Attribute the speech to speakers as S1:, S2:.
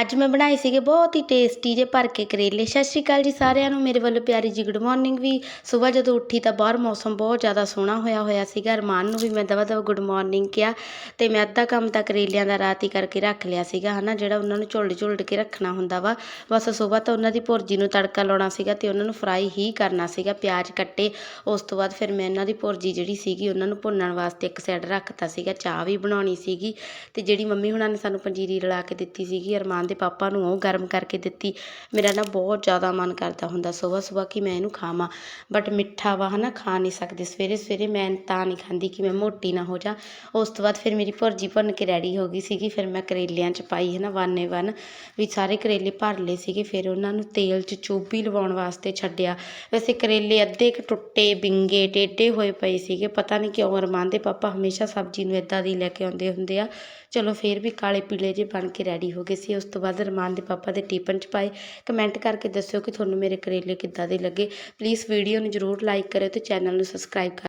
S1: ਅੱਜ ਮੈਂ ਬਣਾਏ ਸੀਗੇ ਬਹੁਤ ਹੀ ਟੇਸਟੀ ਜੇ ਭਰ ਕੇ ਕਰੇਲੇ। ਸਤਿ ਸ਼੍ਰੀ ਅਕਾਲ ਜੀ ਸਾਰਿਆਂ ਨੂੰ। ਮੇਰੇ ਵੱਲੋਂ ਪਿਆਰੀ ਜੀ ਗੁੱਡ ਮਾਰਨਿੰਗ ਵੀ। ਸਵੇਰ ਜਦੋਂ ਉੱਠੀ ਤਾਂ ਬਾਹਰ ਮੌਸਮ ਬਹੁਤ ਜ਼ਿਆਦਾ ਸੋਹਣਾ ਹੋਇਆ ਹੋਇਆ ਸੀਗਾ। ਅਰਮਾਨ ਨੂੰ ਵੀ ਮੈਂ ਦਵਾ ਦਵਾ ਗੁੱਡ ਮਾਰਨਿੰਗ ਕਿਹਾ ਤੇ ਮੈਂ ਅੱਧਾ ਕੰਮ ਤਾਂ ਕਰੇਲਿਆਂ ਦਾ ਰਾਤ ਹੀ ਕਰਕੇ ਰੱਖ ਲਿਆ ਸੀਗਾ, ਹਨਾ, ਜਿਹੜਾ ਉਹਨਾਂ ਨੂੰ ਝੁਲਡ ਝੁਲਡ ਕੇ ਰੱਖਣਾ ਹੁੰਦਾ ਵਾ। ਬਸ ਸਵੇਰ ਤਾਂ ਉਹਨਾਂ ਦੀ ਭੁਰਜੀ ਨੂੰ ਤੜਕਾ ਲਾਉਣਾ ਸੀਗਾ ਤੇ ਉਹਨਾਂ ਨੂੰ ਫਰਾਈ ਹੀ ਕਰਨਾ ਸੀਗਾ, ਪਿਆਜ਼ ਕੱਟੇ। ਉਸ ਤੋਂ ਬਾਅਦ ਫਿਰ ਮੈਂ ਇਹਨਾਂ ਦੀ ਭੁਰਜੀ ਜਿਹੜੀ ਸੀਗੀ, ਉਹਨਾਂ ਨੂੰ ਭੁੰਨਣ ਵਾਸਤੇ ਇੱਕ ਸਾਈਡ ਰੱਖਤਾ ਸੀਗਾ। ਚਾਹ ਵੀ ਬਣਾਉਣੀ ਸੀਗੀ ਤੇ ਜਿਹੜੀ ਮੰਮੀ ਹੁਣਾਂ ਨੇ ਸਾਨੂੰ ਪੰਜੀਰੀ ਰਲਾ ਕੇ ਦਿੱਤੀ ਸੀਗੀ, ਅਰਮਾਨ ਦੇ ਪਾਪਾ ਨੂੰ ਉਹ ਗਰਮ ਕਰਕੇ ਦਿੱਤੀ। ਮੇਰਾ ਨਾ ਬਹੁਤ ਜ਼ਿਆਦਾ ਮਨ ਕਰਦਾ ਹੁੰਦਾ ਸਵੇਰ ਸਵੇਰ ਕਿ ਮੈਂ ਇਹਨੂੰ ਖਾਵਾਂ। ਬਟ ਮਿੱਠਾ ਵਾ ਹਨਾ, ਖਾ ਨਹੀਂ ਸਕਦੇ। ਸਵੇਰੇ ਸਵੇਰੇ ਮੈਂ ਤਾਂ ਨਹੀਂ ਖਾਂਦੀ ਕਿ ਮੈਂ ਮੋਟੀ ਨਾ ਹੋ ਜਾ ਉਸ ਤੋਂ ਬਾਅਦ ਫਿਰ ਮੇਰੀ ਭੁਰਜੀ ਭੁੰਨ ਕੇ ਰੈਡੀ ਹੋ ਗਈ ਸੀਗੀ। ਫਿਰ ਮੈਂ ਕਰੇਲਿਆਂ 'ਚ ਪਾਈ ਹਨਾ ਵਾਨੇ ਵਨ ਵੀ ਸਾਰੇ ਕਰੇਲੇ ਭਰ ਲਏ ਸੀਗੇ। ਫਿਰ ਉਹਨਾਂ ਨੂੰ ਤੇਲ 'ਚ ਚੋਬੀ ਲਵਾਉਣ ਵਾਸਤੇ ਛੱਡਿਆ। ਵੈਸੇ ਕਰੇਲੇ ਅੱਧੇ ਕੁ ਟੁੱਟੇ, ਬਿੰਗੇ, ਟੇਢੇ ਹੋਏ ਪਏ ਸੀਗੇ। ਪਤਾ ਨਹੀਂ ਕਿਉਂ ਅਰਮਾਨ ਦੇ ਪਾਪਾ ਹਮੇਸ਼ਾ ਸਬਜ਼ੀ ਨੂੰ ਇਦਾਂ ਦੀ ਲੈ ਕੇ ਆਉਂਦੇ ਹੁੰਦੇ ਆ। ਚਲੋ ਫਿਰ ਵੀ ਕਾਲੇ ਪੀਲੇ ਜੇ ਬਣ ਕੇ ਰੈਡੀ ਹੋ ਗਏ ਸੀ। ਉਸ ਤੋਂ ਬਾਅਦ ਰਮਾਨ ਦੇ ਪਾਪਾ ਦੇ ਟਿਫਨ 'ਚ ਪਾਏ। ਕਮੈਂਟ ਕਰਕੇ ਦੱਸਿਓ ਕਿ ਤੁਹਾਨੂੰ ਮੇਰੇ ਕਰੇਲੇ ਕਿੱਦਾਂ ਦੇ ਲੱਗੇ। ਪਲੀਜ਼ ਵੀਡੀਓ ਨੂੰ ਜ਼ਰੂਰ ਲਾਈਕ ਕਰਿਓ ਤੇ ਚੈਨਲ ਨੂੰ ਸਬਸਕ੍ਰਾਈਬ ਕਰ